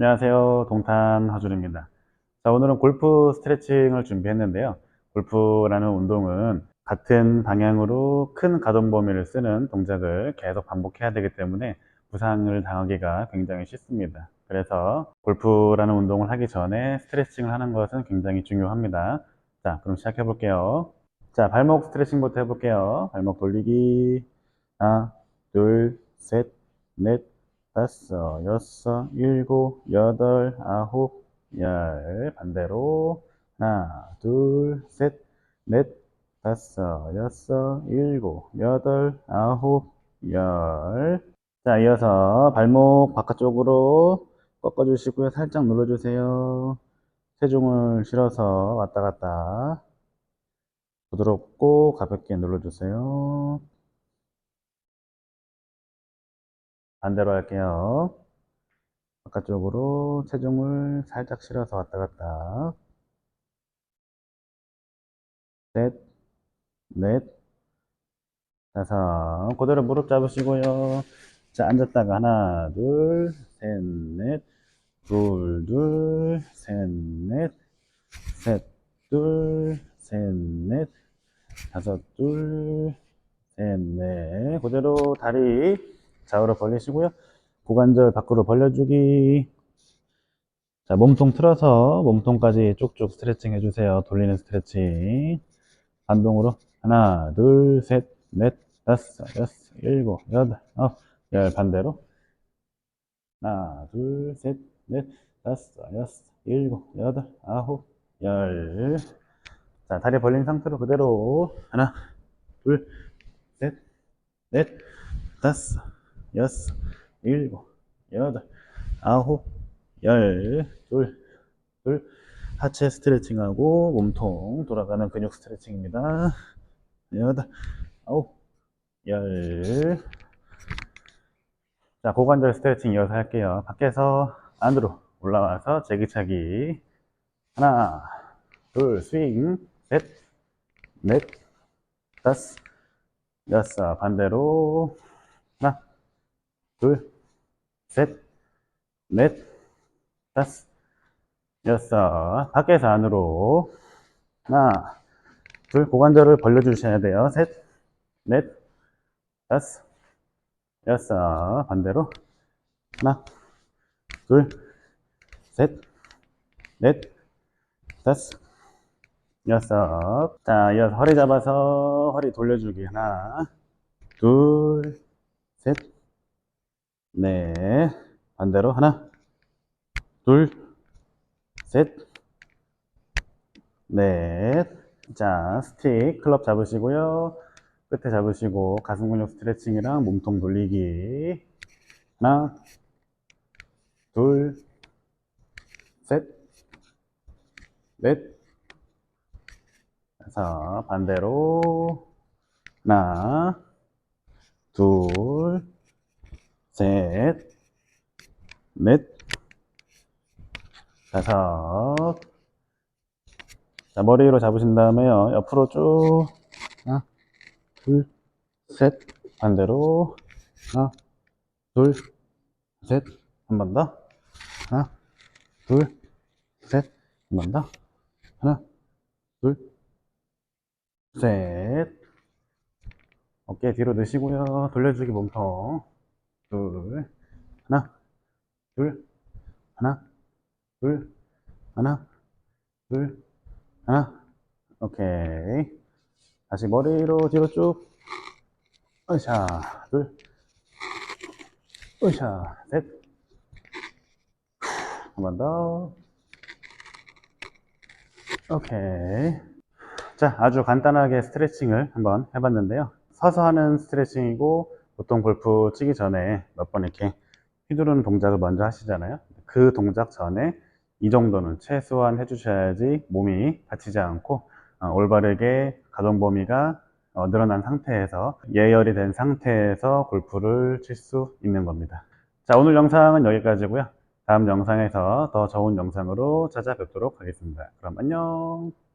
안녕하세요. 동탄 하준입니다. 자, 오늘은 골프 스트레칭을 준비했는데요. 골프라는 운동은 같은 방향으로 큰 가동 범위를 쓰는 동작을 계속 반복해야 되기 때문에 부상을 당하기가 굉장히 쉽습니다. 그래서 골프라는 운동을 하기 전에 스트레칭을 하는 것은 굉장히 중요합니다. 자, 그럼 시작해 볼게요. 자, 발목 스트레칭부터 해볼게요. 발목 돌리기. 하나, 둘, 셋, 넷, 다섯, 여섯, 일곱, 여덟, 아홉, 열. 반대로. 하나, 둘, 셋, 넷, 다섯, 여섯, 일곱, 여덟, 아홉, 열. 자, 이어서 발목 바깥쪽으로 꺾어주시고요. 살짝 눌러주세요. 체중을 실어서 왔다 갔다. 부드럽고 가볍게 눌러주세요. 반대로 할게요. 바깥쪽으로 체중을 살짝 실어서 왔다 갔다. 셋, 넷, 다섯. 그대로 무릎 잡으시고요. 자, 앉았다가 하나, 둘, 셋, 넷, 둘, 둘, 셋, 넷, 셋, 둘, 셋, 넷, 다섯, 둘, 셋, 넷. 그대로 다리 좌우로 벌리시고요. 고관절 밖으로 벌려주기. 자, 몸통 틀어서 몸통까지 쭉쭉 스트레칭 해주세요. 돌리는 스트레칭. 반동으로 하나, 둘, 셋, 넷, 다섯, 여섯, 일곱, 여덟, 아홉, 열 반대로 하나, 둘, 셋, 넷, 다섯, 여섯, 일곱, 여덟, 아홉, 열. 자, 다리 벌린 상태로 그대로 하나, 둘, 셋, 넷, 다섯, 여섯, 일곱, 여덟, 아홉, 열, 둘, 둘, 하체 스트레칭하고 몸통 돌아가는 근육 스트레칭입니다. 여덟, 아홉, 열. 자, 고관절 스트레칭 이어서 할게요. 밖에서 안으로 올라와서 제기차기. 하나, 둘, 스윙, 셋, 넷, 다섯, 여섯, 반대로. 둘, 셋, 넷, 다섯, 여섯. 밖에서 안으로. 하나, 둘, 고관절을 벌려주셔야 돼요. 셋, 넷, 다섯, 여섯. 반대로. 하나, 둘, 셋, 넷, 다섯, 여섯. 자, 이어서 허리 잡아서 허리 돌려주기. 하나, 둘, 셋, 넷. 반대로. 하나, 둘, 셋, 넷. 자, 스틱, 클럽 잡으시고요. 끝에 잡으시고, 가슴 근육 스트레칭이랑 몸통 돌리기. 하나, 둘, 셋, 넷. 자, 반대로. 하나, 둘, 셋, 넷, 다섯. 자, 머리 위로 잡으신 다음에요. 옆으로 쭉. 하나, 둘, 셋. 반대로. 하나, 둘, 셋. 한 번 더. 하나, 둘, 셋. 한 번 더. 하나, 둘, 셋. 어깨 뒤로 넣으시고요. 돌려주기 몸통. 둘, 하나, 둘, 하나, 둘, 하나, 둘, 하나. 오케이. 다시 머리로 뒤로 쭉. 으샤, 둘, 으샤, 셋. 한 번 더. 오케이. 자, 아주 간단하게 스트레칭을 한번 해봤는데요. 서서 하는 스트레칭이고, 보통 골프 치기 전에 몇 번 이렇게 휘두르는 동작을 먼저 하시잖아요. 그 동작 전에 이 정도는 최소한 해주셔야지 몸이 다치지 않고 어, 올바르게 가동 범위가 어, 늘어난 상태에서 예열이 된 상태에서 골프를 칠 수 있는 겁니다. 자, 오늘 영상은 여기까지고요. 다음 영상에서 더 좋은 영상으로 찾아뵙도록 하겠습니다. 그럼 안녕.